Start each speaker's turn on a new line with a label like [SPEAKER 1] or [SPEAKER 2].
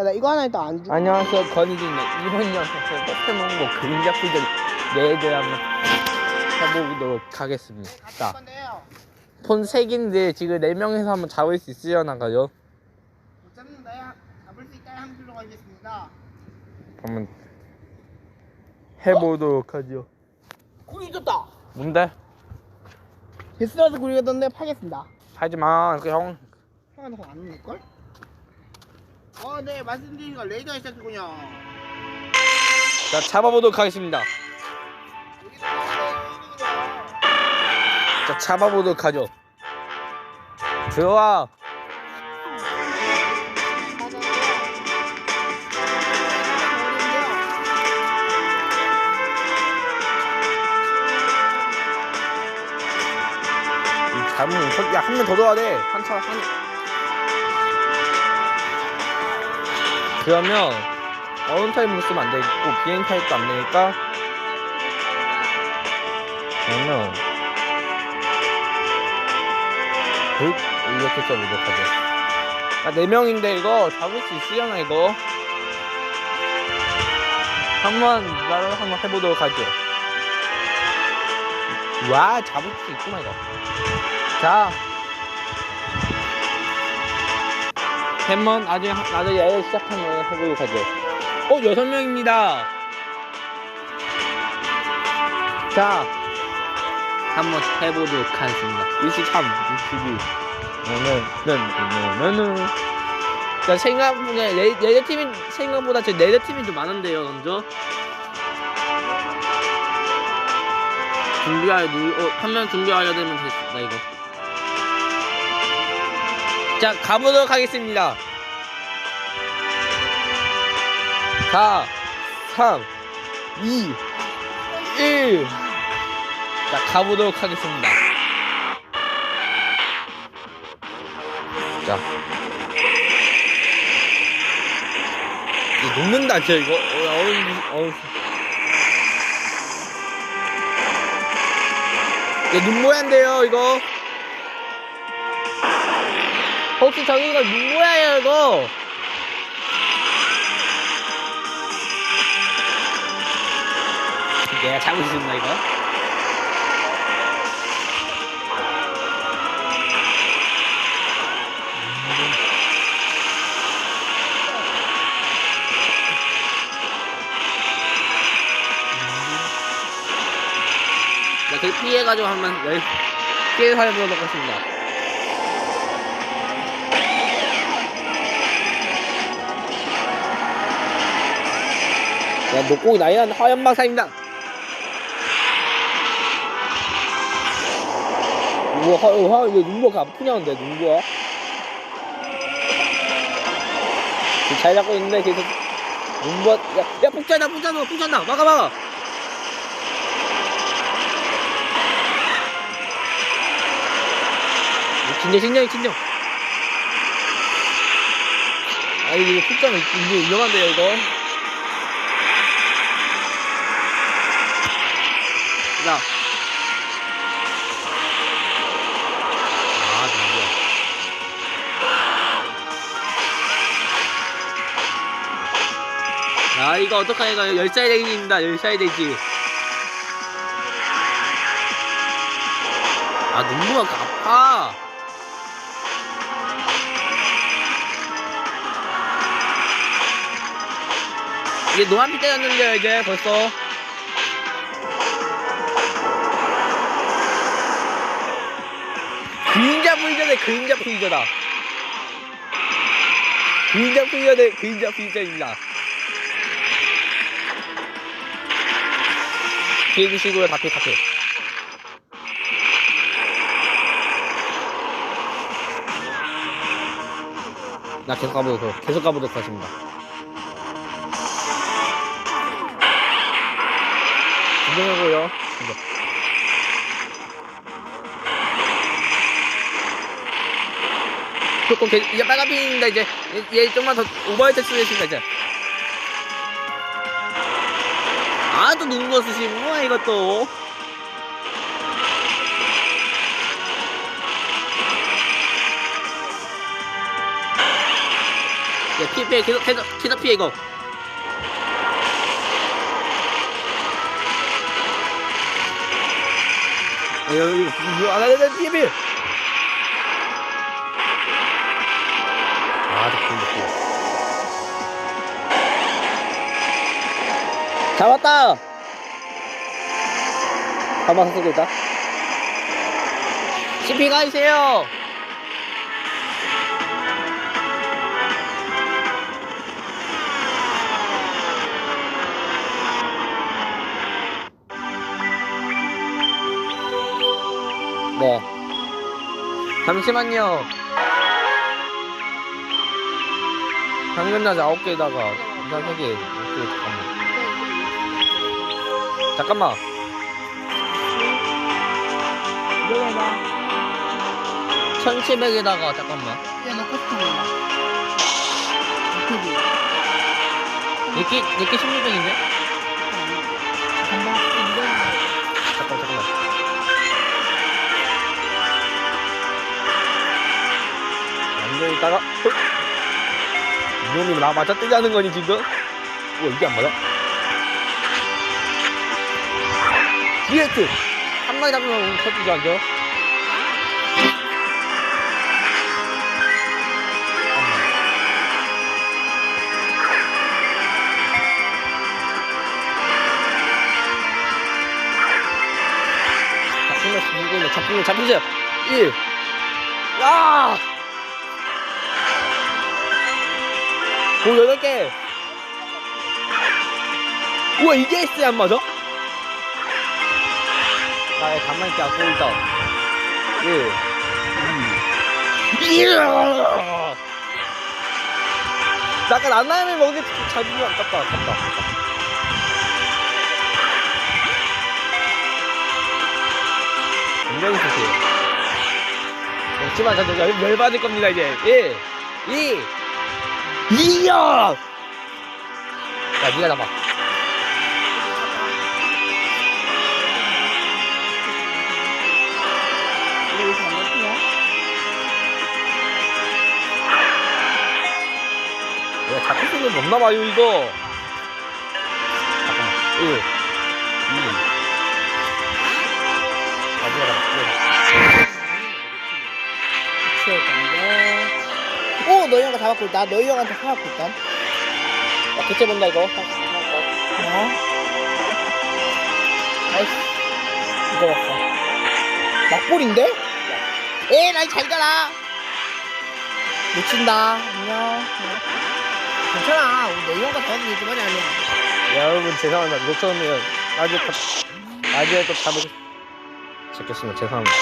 [SPEAKER 1] 야, 나 이거 하나 일단 안 주.
[SPEAKER 2] 안녕하세요 건이진입니다 이번 영상에서 포켓몬고 그림자 풀들 4개 한번 해보도록 하겠습니다
[SPEAKER 1] 건데요.
[SPEAKER 2] 폰 3개인데 지금 4명에서 한번 잡을 수 있으려나가요?
[SPEAKER 1] 못 잡는다. 야, 잡을 수 있다. 한 줄로 가겠습니다.
[SPEAKER 2] 한번 해보도록 하죠
[SPEAKER 1] 구리 줬다.
[SPEAKER 2] 뭔데?
[SPEAKER 1] 데스라스 구리가 떴는데 팔겠습니다.
[SPEAKER 2] 하지마 그 형.
[SPEAKER 1] 형은 더안 넣을 걸? 어, 네, 말씀드린 거 레이더 시작했군요.
[SPEAKER 2] 자 잡아보도록 하겠습니다. 자 잡아보도록 하죠 들어와 잡으면 야 한 명 더 넣어야 돼 한차 한 그러면 어른 타입으로 쓰면 안 되고 비행 타입도 안 되니까 그러면 굿 이렇게 써보도록 하죠 아 4명인데 이거 잡을 수 있으려나 이거? 한번 나를 한번 해보도록 하죠. 와 잡을 수 있구나 이거. 자 햄먼 나중에 하- 나중에 얘 시작하면 해보도록 하죠 어 여섯 명입니다. 자 한번 해보도록 하겠습니다. 23, 22 너는 자 생각보다 내, 내대 팀이 생각보다 제 내대 팀이 좀 많은데요 먼저. 준비할 누, 어, 한 명 준비하려 되면 됐다 이거 자 가보도록 하겠습니다. 4 3 2 1자 가보도록 하겠습니다. 자. 이거 녹는다 진짜 이거? 어, 어른 어른 얘눈 모양인데요 이거 혹시 저기가 눈 모양이에요 이거 내가 수 있나 이거? 자, 그 피해가지고 한번 열- 피해 살펴보도록 하겠습니다. 야, 녹곡이 나이란 화염방사입니다. 우와, 화, 화, 이거 눈보가 아프냐, 근데, 눈보가? 지금 잘 잡고 있는데, 계속, 눈보, 야, 야, 폭탄다, 폭탄다, 폭탄다, 막아, 막아! 진정, 진정, 진정! 아, 이거 폭탄, 이거 위험한데요, 이거? 자. 아, 누구야. 아, 이거 어떡하냐, 이거 열사이 대기입니다, 열사이 대기. 아, 눈무가 아파. 이게 노안피 때렸는데요, 이제 벌써. 그림자 풀전의 그림자 풀전다. 그림자 풀전의 그림자 풀전입니다. 피해주시고요, 다피, 다피. 나 계속 가보도록, 계속 가보도록 하겠습니다. 진정하고요. 진정. 조금 개, 이제 빨간 핀입니다 이제 얘, 얘 좀만 더 오버헤드 쓰겠습니다 이제 아또 쓰시고 뭐야 이것도 야 피해 피해 계속 계속 계속 피해 이거 야 여기 아나 나 피해 피해 아 좋다 좋다 잡았다 가마서 쓰고 있다 CP 가이세요 네. 잠시만요. 당근나자 9개에다가 인상 3개. 오케이, 잠깐만. 잠깐만. 1700에다가 잠깐만.
[SPEAKER 1] 야너 커스텀 올라 어떻게
[SPEAKER 2] 내끼, 내끼 1600인데?
[SPEAKER 1] 간다
[SPEAKER 2] 잠깐, 잠깐만. 완전 있다가, 헐. 이놈이 나 맞아 뜨자는 거니, 지금? 우와, 이게 안 맞아? 디에트! 한 마리 잡으면 터지지 않죠? 잡히면 잡히세요 1 야! 오 8개 우와 이게 S에 안 맞아? 나 가만히 있게 있다 1 2 이야! 나 아까 안나면 먹는 게 잡으면 아깝다 아깝다 아깝다 굉장히 세세요. 먹지만 저도 열, 열받을 겁니다, 이제. 1, 2, 2야! 야, 니가 잡아. 야, 있는 거 없나봐요, 이거. 잠깐만. 1, 2. 아, 니가 잡아, 니가 잡아.
[SPEAKER 1] 너희 형가 잡았고 나 너희 형한테 사갖고 있다
[SPEAKER 2] 야, 개체 본다, 이거.
[SPEAKER 1] 어? 아이씨 이거 봤어 막볼인데? 에이 날잘 가라 놓친다 안녕 괜찮아 우리 너희 되지 말이 아니야
[SPEAKER 2] 야, 여러분, 죄송합니다. 녹처음이면 나중에 또, 나중에 또 잡을, 잡겠습니다. 죄송합니다.